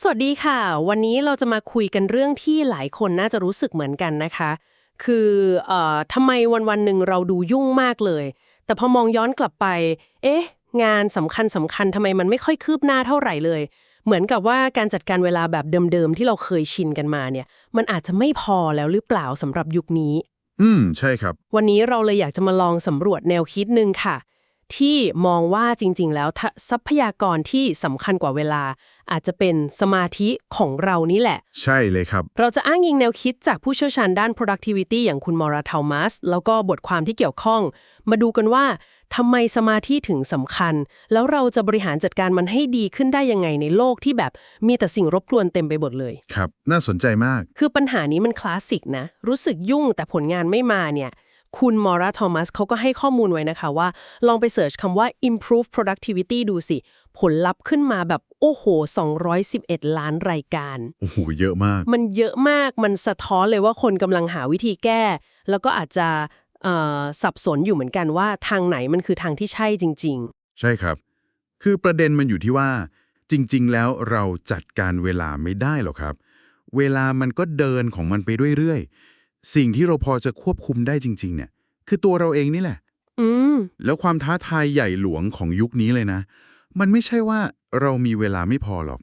สวัสดีค่ะ วันนี้เราจะมาคุยกันเรื่องที่หลายคนน่าจะรู้สึกเหมือนกันนะคะ คือเอ่อทำไมวันวันๆหนึ่งเราดูยุ่งมากเลย แต่พอมองย้อนกลับไป เอ๊ะ งานสำคัญสำคัญทำไมมันไม่ค่อยคืบหน้าเท่าไหร่เลย เหมือนกับว่าการจัดการเวลาแบบเดิมๆที่เราเคยชินกันมาเนี่ย มันอาจจะไม่พอแล้วหรือเปล่าสำหรับยุคนี้ อืม ใช่ครับ วันนี้เราเลยอยากจะมาลองสำรวจแนวคิดหนึ่งค่ะ ที่มองว่าจริง ๆ แล้วทะทรัพยากรที่สำคัญกว่าเวลา อาจจะเป็นสมาธิของเรานี่แหละ ใช่เลยครับ เราจะอ้างอิงแนวคิดจากผู้เชี่ยวชาญด้าน productivity อย่างคุณมอราทามัสแล้วก็บทความที่เกี่ยวข้อง มาดูกันว่าทำไมสมาธิถึงสำคัญ แล้วเราจะบริหารจัดการมันให้ดีขึ้นได้ยังไงในโลกที่แบบมีแต่สิ่งรบกวนเต็มไปหมดเลย ครับ น่าสนใจมาก คือปัญหานี้มันคลาสสิกนะ รู้สึกยุ่งแต่ผลงานไม่มาเนี่ย คุณมอราทอมัสเขาก็ให้ข้อมูลไว้นะคะว่า ลองไปเสิร์ชคำว่า improve productivity ดูสิ ผลลัพธ์ขึ้นมาแบบ โอ้โห 211 ล้านรายการ โอ้โห เยอะมาก มันเยอะมากมันสะท้อนเลยว่าคนกำลังหาวิธีแก้ แล้วก็อาจจะเอ่อสับสนอยู่เหมือนกันว่าทางไหนมันคือทางที่ใช่จริงใช่ครับ คือประเด็นมันอยู่ที่ว่า จริง ๆ แล้วเราจัดการเวลาไม่ได้หรอกครับ เวลามันก็เดินของมันไปเรื่อยๆ สิ่งที่เราพอจะควบคุมได้จริง ๆ เนี่ย คือตัวเราเองนี่แหละๆอืม แล้วความท้าทายใหญ่หลวงของยุคนี้เลยนะ มันไม่ใช่ว่าเรามีเวลาไม่พอหรอก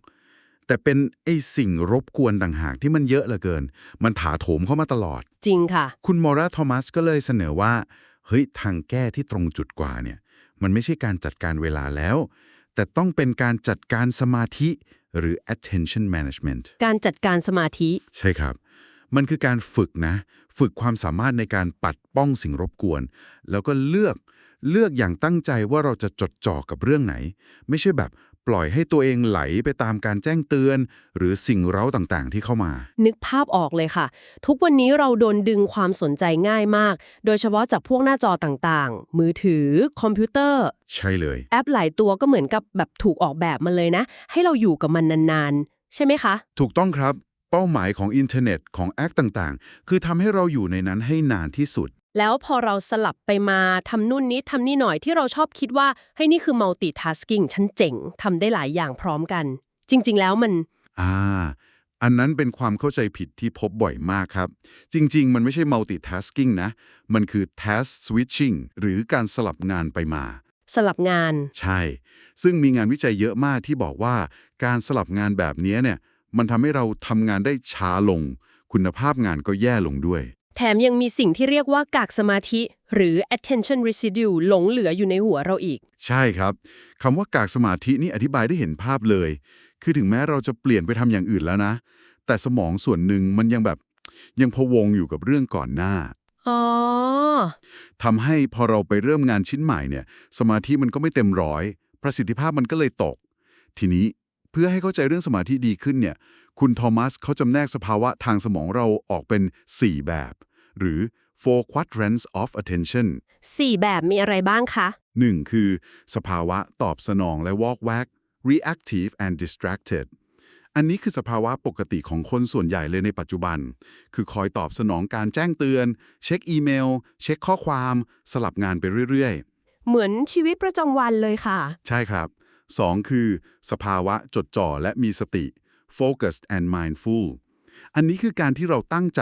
แต่เป็นไอ้สิ่งรบกวนต่างหากที่มันเยอะเหลือเกิน มันถาโถมเข้ามาตลอด จริงค่ะ คุณมอราทอมัสก็เลยเสนอว่า เฮ้ย ทางแก้ที่ตรงจุดกว่าเนี่ย มันไม่ใช่การจัดการเวลาแล้ว แต่ต้องเป็นการจัดการสมาธิหรือ attention management การจัดการสมาธิ ใช่ครับ มันคือการฝึกนะ ฝึกความสามารถในการปัดป้องสิ่งรบกวน แล้วก็เลือกเลือกอย่างตั้งใจว่าเราจะจดจ่อกับเรื่องไหน ไม่ใช่แบบปล่อยให้ตัวเองไหลไปตามการแจ้งเตือน หรือสิ่งเร้าต่างๆ ที่เข้ามา นึกภาพออกเลยค่ะ ทุกวันนี้เราโดนดึงความสนใจง่ายมาก โดยเฉพาะจากพวกหน้าจอต่างๆ มือถือ คอมพิวเตอร์ ใช่เลย แอปหลายตัวก็เหมือนกับแบบถูกออกแบบมาเลยนะ ให้เราอยู่กับมันนานๆ ใช่ไหมคะ ถูกต้องครับ เป้าหมายของอินเทอร์เน็ตของแอคต่างๆ คือทำให้เราอยู่ในนั้นให้นานที่สุด แล้วพอเราสลับไปมาทำนู่นนี้ทำนี่หน่อยที่เราชอบคิดว่าให้ยนี่คือ multitasking ฉันเจ๋งทำได้หลายอย่างพร้อมกัน จริง ๆ แล้วมัน อ่า อันนั้นเป็นความเข้าใจผิดที่พบบ่อยมากครับ จริง ๆ มันไม่ใช่ multitasking นะ มันคือ task switching หรือการสลับงานไปมาสลับงาน ใช่ ซึ่งมีงานวิจัยเยอะมากที่บอกว่าการสลับงานแบบนี้เนี่ย มันทำให้เราทำงานได้ช้าลง คุณภาพงานก็แย่ลงด้วย แถมยังมีสิ่งที่เรียกว่ากากสมาธิ หรือ attention residue หลงเหลืออยู่ในหัวเราอีก ใช่ครับคำว่ากากสมาธินี่อธิบายได้เห็นภาพเลย คือถึงแม้เราจะเปลี่ยนไปทำอย่างอื่นแล้วนะ แต่สมองส่วนหนึ่งมันยังแบบยังพะวงอยู่กับเรื่องก่อนหน้าอ๋อทำให้พอเราไปเริ่มงานชิ้นใหม่เนี่ย สมาธิมันก็ไม่เต็มร้อย ประสิทธิภาพมันก็เลยตก ทีนี้เพื่อให้เข้าใจเรื่องสมาธิดีขึ้นเนี่ย คุณทอมัสเขาจำแนกสภาวะทางสมองเราออกเป็น 4 แบบ หรือ four quadrants of attention สี่แบบมีอะไรบ้างคะ 1. คือ สภาวะตอบสนองและ walk back reactive and distracted อันนี้คือสภาวะปกติของคนส่วนใหญ่เลยในปัจจุบัน คือคอยตอบสนองการแจ้งเตือน เช็คอีเมล เช็คข้อความ สลับงานไปเรื่อยเหมือนชีวิตประจำวันเลยค่ะๆใช่ครับ 2. คือ สภาวะจดจ่อและมีสติ focused and mindful อันนี้คือการที่เราตั้งใจ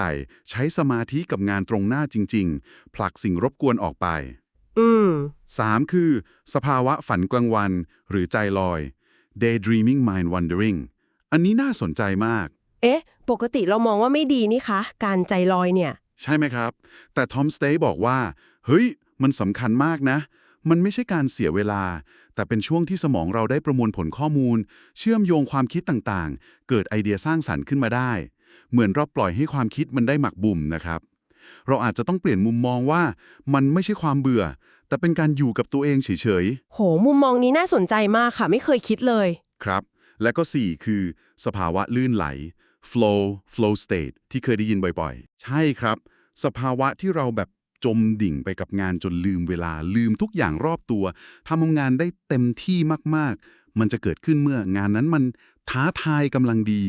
ใช้สมาธิกับงานตรงหน้าจริง ๆ ผลักสิ่งรบกวนออกไป อืม 3. คือ สภาวะฝันกลางวัน หรือใจลอย daydreaming mind wandering อันนี้น่าสนใจมาก เอ๊ะ ปกติเรามองว่าไม่ดีนี่คะ การใจลอยเนี่ย ใช่ไหมครับ แต่ทอมสเตย์บอกว่า เฮ้ย มันสำคัญมากนะ มันไม่ใช่การเสียเวลา แต่เป็นช่วงที่สมองเราได้ประมวลผลข้อมูล เชื่อมโยงความคิดต่างๆ เกิดไอเดียสร้างสรรค์ขึ้นมาได้ เหมือนเราปล่อยให้ความคิดมันได้หมักบุ่มนะครับ เราอาจจะต้องเปลี่ยนมุมมองว่ามันไม่ใช่ความเบื่อ แต่เป็นการอยู่กับตัวเองเฉยๆ โห มุมมองนี้น่าสนใจมากค่ะ ไม่เคยคิดเลย ครับ และก็ 4 คือ สภาวะลื่นไหล flow flow state ที่เคยได้ยินบ่อยๆ ใช่ครับ สภาวะที่เราแบบ จมดิ่งไปกับงานจนลืมเวลาลืมทุกอย่างรอบตัวทำงานได้เต็มที่มากๆ มันจะเกิดขึ้นเมื่องานนั้นมันท้าทายกำลังดี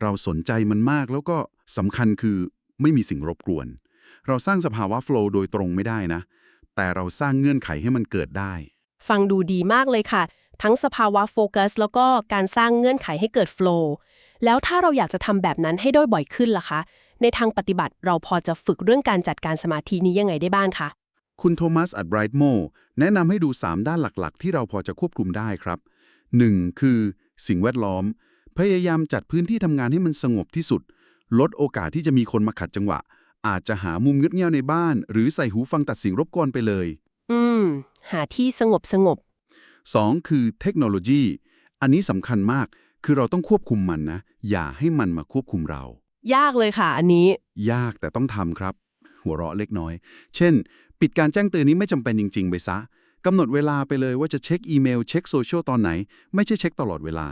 เราสนใจมันมากแล้วก็สำคัญคือไม่มีสิ่งรบกวน เราสร้างสภาวะ flow โดยตรงไม่ได้นะ แต่เราสร้างเงื่อนไขให้มันเกิดได้ ฟังดูดีมากเลยค่ะ ทั้งสภาวะโฟกัส แล้วก็การสร้างเงื่อนไขให้เกิดโฟล์แล้วถ้าเราอยากจะทำแบบนั้นให้ได้บ่อยขึ้นล่ะคะ ในทางปฏิบัติเราพอจะฝึกเรื่องการจัดการสมาธินี้ยังไงได้บ้างคะ คุณโทมัสอัดไบรท์โมแนะนำให้ดู 3 ด้านหลักๆ ที่เราพอจะควบคุมได้ครับ 1. คือ สิ่งแวดล้อม พยายามจัดพื้นที่ทำงานให้มันสงบที่สุด ลดโอกาสที่จะมีคนมาขัดจังหวะ อาจจะหามุมเงียบๆในบ้าน หรือใส่หูฟังตัดเสียงรบกวนไปเลย อืม หาที่สงบสงบ 2. คือเทคโนโลยี อันนี้สำคัญมาก คือเราต้องควบคุมมันนะ อย่าให้มันมาควบคุมเรา ยากเลยค่ะ อันนี้ ยากแต่ต้องทำครับ หัวเราะเล็กน้อย เช่น ปิดการแจ้งเตือนนี้ไม่จำเป็นจริง ๆ ไปซะกำหนดเวลาไปเลยว่าจะเช็คอีเมล เช็คโซเชียลตอนไหน ไม่ใช่เช็คตลอดเวลา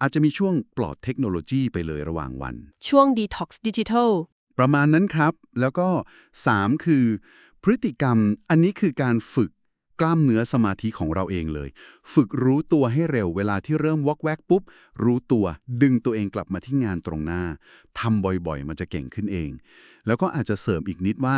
อาจจะมีช่วงปลอดเทคโนโลยีไปเลยระหว่างวัน ช่วง Detox Digital ประมาณนั้นครับ แล้วก็ 3 คือ พฤติกรรม อันนี้คือการฝึก กล้ามเนื้อสมาธิของเราเองเลย ฝึกรู้ตัวให้เร็วเวลาที่เริ่มวอกแวกปุ๊บ รู้ตัวดึงตัวเองกลับมาที่งานตรงหน้าทำบ่อยๆ มันจะเก่งขึ้นเอง แล้วก็อาจจะเสริมอีกนิดว่า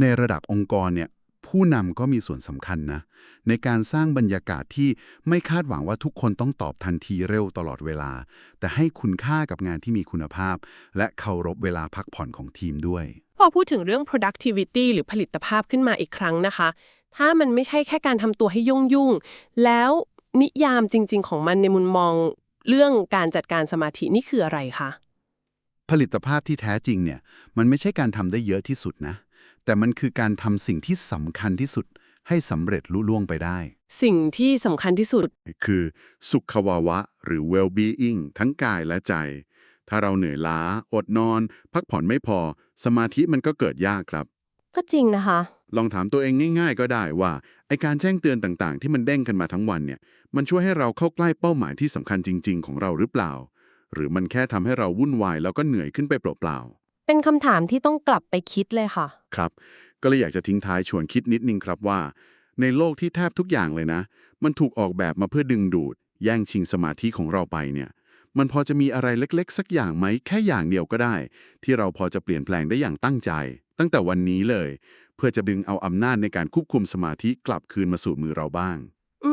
ในระดับองค์กรเนี่ยผู้นำก็มีส่วนสำคัญนะ ในการสร้างบรรยากาศที่ไม่คาดหวังว่าทุกคนต้องตอบทันทีเร็วตลอดเวลา แต่ให้คุณค่ากับงานที่มีคุณภาพ และเคารพเวลาพักผ่อนของทีมด้วย พอพูดถึงเรื่อง productivity หรือผลิตภาพขึ้นมาอีกครั้งนะคะ ถ้ามันไม่ใช่แค่การทำตัวให้ยุ่งยุ่งๆแล้วนิยามจริง ๆ ของมันในมุมมองเรื่องการจัดการสมาธินี่คืออะไรคะ ผลิตภาพที่แท้จริงเนี่ย มันไม่ใช่การทำได้เยอะที่สุดนะ แต่มันคือการทำสิ่งที่สำคัญที่สุด ให้สำเร็จลุล่วงไปได้ สิ่งที่สำคัญที่สุด คือสุขภาวะ หรือ well-being ทั้งกายและใจ ถ้าเราเหนื่อยล้า อดนอน พักผ่อนไม่พอ สมาธิมันก็เกิดยากครับ ก็จริงนะคะ ลองถามตัวเองง่าย ๆ ก็ได้ว่าไอการแจ้งเตือนต่างๆ ที่มันเด้งกันมาทั้งวันเนี่ย มันช่วยให้เราเข้าใกล้เป้าหมายที่สำคัญจริง ๆ ของเราหรือเปล่า หรือมันแค่ทำให้เราวุ่นวายแล้วก็เหนื่อยขึ้นไปเปล่าเป็นคำถามที่ต้องกลับไปคิดเลยค่ะๆครับ ก็เลยอยากจะทิ้งท้ายชวนคิดนิดนึงครับว่า ในโลกที่แทบทุกอย่างเลยนะ มันถูกออกแบบมาเพื่อดึงดูด แย่งชิงสมาธิของเราไปเนี่ยมันพอจะมีอะไรเล็กๆ สักอย่างไหมแค่อย่างเดียวก็ได้ ที่เราพอจะเปลี่ยนแปลงได้อย่างตั้งใจ ตั้งแต่วันนี้เลย เพื่อจะดึงเอาอำนาจในการควบคุมสมาธิกลับคืนมาสู่มือเราบ้างอื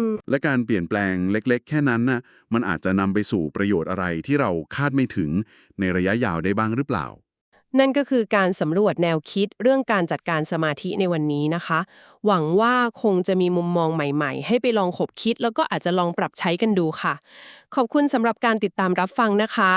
มและการเปลี่ยนแปลงเล็กๆ แค่นั้นนะมันอาจจะนำไปสู่ประโยชน์อะไรที่เราคาดไม่ถึงในระยะยาวได้บ้างหรือเปล่า นั่นก็คือการสำรวจแนวคิดเรื่องการจัดการสมาธิในวันนี้นะคะ หวังว่าคงจะมีมุมมองใหม่ๆ ให้ไปลองขบคิด แล้วก็อาจจะลองปรับใช้กันดูค่ะ ขอบคุณสำหรับการติดตามรับฟังนะคะ